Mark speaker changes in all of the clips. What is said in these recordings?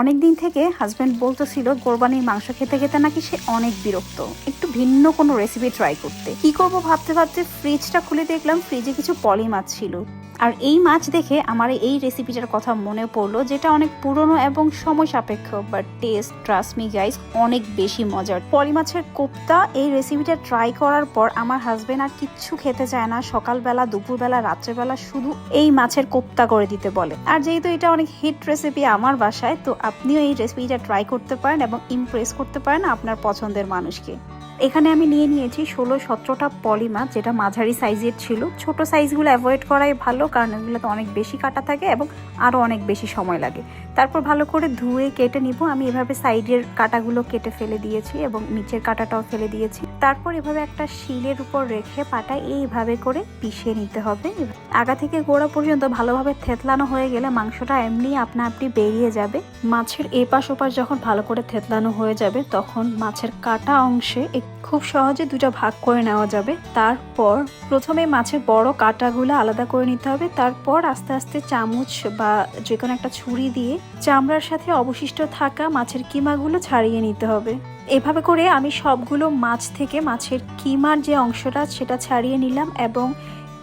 Speaker 1: অনেক দিন থেকে হাজব্যান্ড বলতেছিল, কোরবানির মাংস খেতে খেতে নাকি সে অনেক বিরক্ত। একটু ভিন্ন কোনো রেসিপি ট্রাই করতে। কি করব ভাবতে ভাবতে ফ্রিজটা খুলে দেখলাম ফ্রিজে কিছু পলি মাছ ছিল। আর এই মাছ দেখে আমার এই রেসিপিটার কথা মনে পড়ল, যেটা অনেক পুরনো এবং সময় সাপেক্ষ বাট টেস্ট ট্রাস্টমি গাইস অনেক বেশি মজার। পলি মাছের কোপ্তা এই রেসিপিটা ট্রাই করার পর আমার হাজবেন্ড আর কিচ্ছু খেতে চায় না, সকালবেলা, দুপুরবেলা, রাত্রেবেলা শুধু এই মাছের কোপ্তা করে দিতে বলে। আর যেহেতু এটা অনেক হিট রেসিপি আমার বাসায়, তো আপনিও এই রেসিপিটা ট্রাই করতে পারেন এবং ইমপ্রেস করতে পারেন আপনার পছন্দের মানুষকে। এখানে আমি নিয়ে নিয়েছি ষোলো সতেরোটা পলি মাছ যেটা মাঝারি সাইজের ছিল। ছোট সাইজগুলো অ্যাভয়েড করাই ভালো, কারণ এগুলোতে অনেক বেশি কাটা থাকে এবং আরও অনেক বেশি সময় লাগে। তারপর ভালো করে ধুয়ে কেটে নিব। আমি এভাবে সাইডের কাটাগুলো কেটে ফেলে দিয়েছি এবং নিচের কাটাটাও ফেলে দিয়েছি। তারপর এভাবে একটা শিলের উপর রেখে পাটা এইভাবে করে পিষিয়ে নিতে হবে। আগা থেকে গোড়া পর্যন্ত ভালোভাবে থেতলানো হয়ে গেলে মাংসটা এমনি আপনা আপনি বেরিয়ে যাবে। মাছের এপাশ ওপাশ যখন ভালো করে থেতলানো হয়ে যাবে, তখন মাছের কাটা অংশে খুব সহজে দুটো ভাগ করে নেওয়া যাবে। তারপর প্রথমে মাছের বড় কাটাগুলো আলাদা করে নিতে হবে। তারপর আস্তে আস্তে চামচ বা যে কোনো একটা ছুরি দিয়ে চামড়ার সাথে অবশিষ্ট থাকা মাছের কিমাগুলো ছাড়িয়ে নিতে হবে। এভাবে করে আমি সবগুলো মাছ থেকে মাছের কিমার যে অংশটা সেটা ছাড়িয়ে নিলাম এবং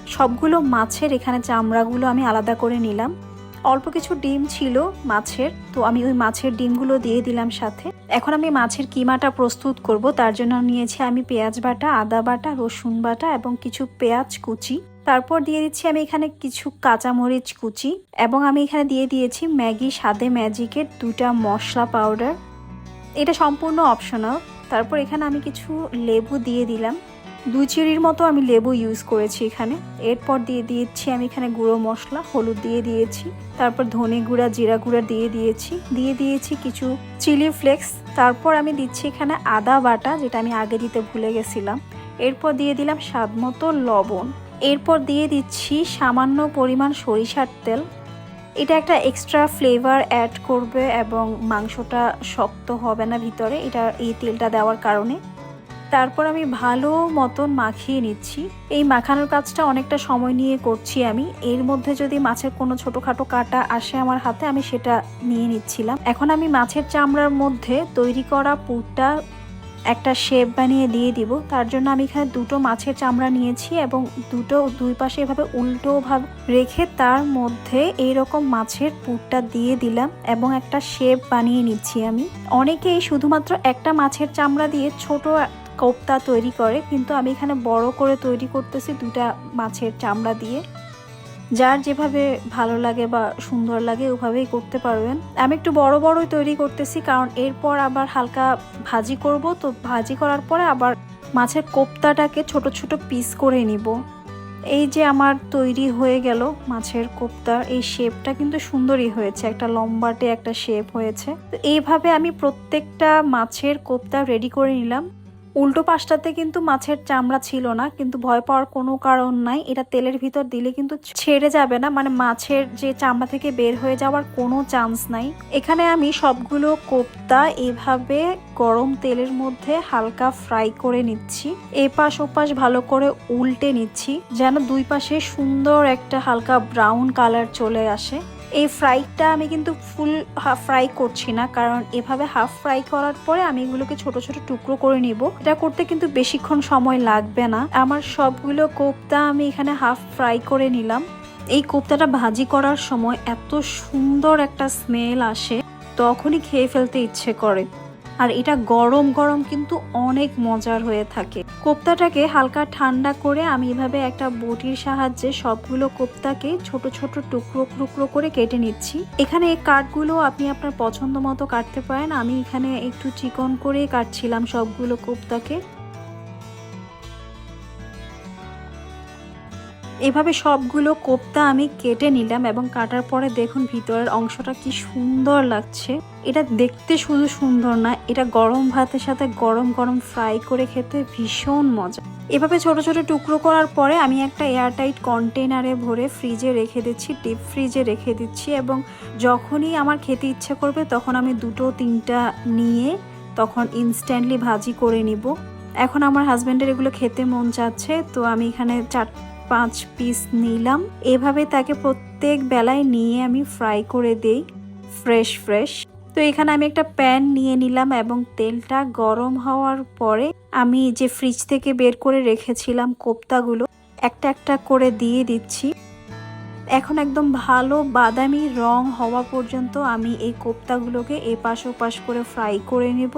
Speaker 1: সবগুলো মাছের এখানে চামড়াগুলো আমি আলাদা করে নিলাম। অল্প কিছু ডিম ছিল মাছের, তো আমি ওই মাছের ডিমগুলো দিয়ে দিলাম সাথে। এখন আমি মাছের কিমাটা প্রস্তুত করব, তার জন্য নিয়েছি আমি পেঁয়াজ বাটা, আদা বাটা, রসুন বাটা এবং কিছু পেঁয়াজ কুচি। তারপর দিয়ে দিচ্ছি আমি এখানে কিছু কাঁচামরিচ কুচি এবং আমি এখানে দিয়ে দিয়েছি ম্যাগি, স্বাদে ম্যাজিকের দুটা মশলা পাউডার। এটা সম্পূর্ণ অপশনাল তারপর এখানে আমি কিছু লেবু দিয়ে দিলাম। দুই চিড়ির মতো আমি লেবু ইউজ করেছি এখানে। এরপর দিয়ে দিয়েছি আমি এখানে গুঁড়ো মশলা, হলুদ দিয়ে দিয়েছি, তারপর ধনে গুঁড়া, জিরা গুঁড়া দিয়ে দিয়েছি দিয়ে দিয়েছি কিছু চিলি ফ্লেক্স তারপর আমি দিচ্ছি এখানে আদা বাটা, যেটা আমি আগে দিতে ভুলে গেছিলাম। এরপর দিয়ে দিলাম স্বাদ মতো লবণ। এরপর দিয়ে দিচ্ছি সামান্য পরিমাণ সরিষার তেল। এটা একটা এক্সট্রা ফ্লেভার অ্যাড করবে এবং মাংসটা শক্ত হবে না ভিতরে, এটা এই তেলটা দেওয়ার কারণে। তারপর আমি ভালো মতন মাখিয়ে নিচ্ছি। এই মাখানোর কাজটা অনেকটা সময় নিয়ে করছি আমি। এর মধ্যে যদি মাছের কোনো ছোটোখাটো কাটা আসে আমার হাতে, আমি সেটা নিয়ে নিচ্ছিলাম। এখন আমি মাছের চামড়ার মধ্যে তৈরি করা পুরটা একটা শেপ বানিয়ে দিয়ে দিব। তার জন্য আমি এখানে দুটো মাছের চামড়া নিয়েছি এবং দুটো দুই পাশে এভাবে উল্টো ভাবে রেখে তার মধ্যে এইরকম মাছের পুরটা দিয়ে দিলাম এবং একটা শেপ বানিয়ে নিচ্ছি আমি। অনেকেই শুধুমাত্র একটা মাছের চামড়া দিয়ে ছোট কোপ্তা তৈরি করে, কিন্তু আমি এখানে বড় করে তৈরি করতেছি দুটা মাছের চামড়া দিয়ে। যার যেভাবে ভালো লাগে বা সুন্দর লাগে ওভাবেই করতে পারবেন। আমি একটু বড় বড়ই তৈরি করতেছি, কারণ এরপর আবার হালকা ভাজি করব। তো ভাজি করার পরে আবার মাছের কোপ্তাটাকে ছোট ছোট পিস করে নিব। এই যে আমার তৈরি হয়ে গেল মাছের কোপ্তার এই শেপটা কিন্তু সুন্দরই হয়েছে। একটা লম্বাটে একটা শেপ হয়েছে। তো এইভাবে আমি প্রত্যেকটা মাছের কোপ্তা রেডি করে নিলাম। উল্টো পাশটাতে কিন্তু মাছের চামড়া ছিল না, কিন্তু ভয় পাওয়ার কোনো কারণ নাই। এটা তেলের ভিতর দিলে কিন্তু ছেড়ে যাবে না মানে মাছের যে চামড়া থেকে বের হয়ে যাওয়ার কোনো চান্স নাই। এখানে আমি সবগুলো কোপ্তা এভাবে গরম তেলের মধ্যে হালকা ফ্রাই করে নিচ্ছি। এপাশ ওপাশ ভালো করে উল্টে নিচ্ছি, যেন দুই পাশে সুন্দর একটা হালকা ব্রাউন কালার চলে আসে। এই ফ্রাইটা আমি কিন্তু ফুল হাফ ফ্রাই করছি না, কারণ এভাবে হাফ ফ্রাই করার পরে আমি এগুলোকে ছোট ছোট টুকরো করে নিব। এটা করতে কিন্তু বেশিক্ষণ সময় লাগবে না। আমার সবগুলো কোপ্তা আমি এখানে হাফ ফ্রাই করে নিলাম। এই কোপ্তাটা ভাজি করার সময় এত সুন্দর একটা স্মেল আসে, তখনই খেয়ে ফেলতে ইচ্ছে করে। আর এটা গরম গরম কিন্তু অনেক মজার হয়ে থাকে। কোপ্তাটাকে হালকা ঠান্ডা করে আমি এভাবে একটা বটির সাহায্যে সবগুলো কোপ্তাকে ছোট ছোট টুকরো টুকরো করে কেটে নিচ্ছি। এখানে এই কাঠগুলো আপনি আপনার পছন্দ মতো কাটতে পারেন। আমি এখানে একটু চিকন করে কাটছিলাম সবগুলো কোপ্তাকে। এভাবে সবগুলো কোপ্তা আমি কেটে নিলাম এবং কাটার পরে দেখুন ভিতরের অংশটা কি সুন্দর লাগছে। এটা দেখতে শুধু সুন্দর না, এটা গরম ভাতের সাথে গরম গরম ফ্রাই করে খেতে ভীষণ মজা। এভাবে ছোট ছোট টুকরো করার পরে আমি একটা এয়ারটাইট কন্টেনারে ভরে ফ্রিজে রেখে দিচ্ছি ডিপ ফ্রিজে রেখে দিচ্ছি এবং যখনই আমার খেতে ইচ্ছে করবে তখন আমি দুটো তিনটা নিয়ে তখন ইনস্ট্যান্টলি ভাজি করে নিব। এখন আমার হাজব্যান্ডের এগুলো খেতে মন চাচ্ছে, তো আমি এখানে চার পাঁচ পিস নিলাম। এভাবে তাকে প্রত্যেক বেলায় নিয়ে আমি ফ্রাই করে দেই ফ্রেশ ফ্রেশ তো এখানে আমি একটা প্যান নিয়ে নিলাম এবং তেলটা গরম হওয়ার পরে আমি যে ফ্রিজ থেকে বের করে রেখেছিলাম কোপ্তাগুলো, একটা একটা করে দিয়ে দিচ্ছি। এখন একদম ভালো বাদামি রং হওয়া পর্যন্ত আমি এই কোপ্তাগুলোকে এপাশ ওপাশ করে ফ্রাই করে নেব।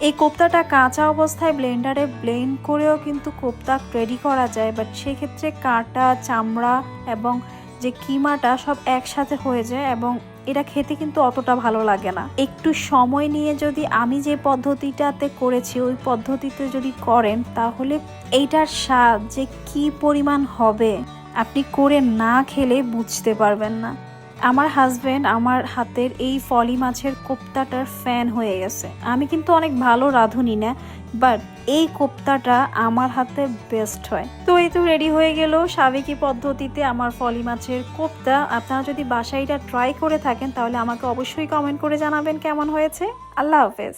Speaker 1: এই কোপ্তাটা কাঁচা অবস্থায় ব্লেন্ডারে ব্লেন্ড করেও কিন্তু কোপ্তা রেডি করা যায় বাট সেক্ষেত্রে কাঁটা, চামড়া এবং যে কিমাটা সব একসাথে হয়ে যায় এবং এটা খেতে কিন্তু অতটা ভালো লাগে না। একটু সময় নিয়ে যদি আমি যে পদ্ধতিটাতে করেছি, ওই পদ্ধতিতে যদি করেন, তাহলে এইটার স্বাদ যে কি পরিমাণ হবে, আপনি করে না খেলে বুঝতে পারবেন না। আমার হাজবেন্ড আমার হাতের এই ফলি মাছের কোপ্তাটার ফ্যান হয়ে গেছে। আমি কিন্তু অনেক ভালো রাঁধুনি না বাট এই কোপ্তাটা আমার হাতে বেস্ট হয়। তো এই তো রেডি হয়ে গেল সাবেকি পদ্ধতিতে আমার ফলি মাছের কোপ্তা। আপনারা যদি বাসায় এটা ট্রাই করে থাকেন, তাহলে আমাকে অবশ্যই কমেন্ট করে জানাবেন কেমন হয়েছে। আল্লাহ হাফেজ।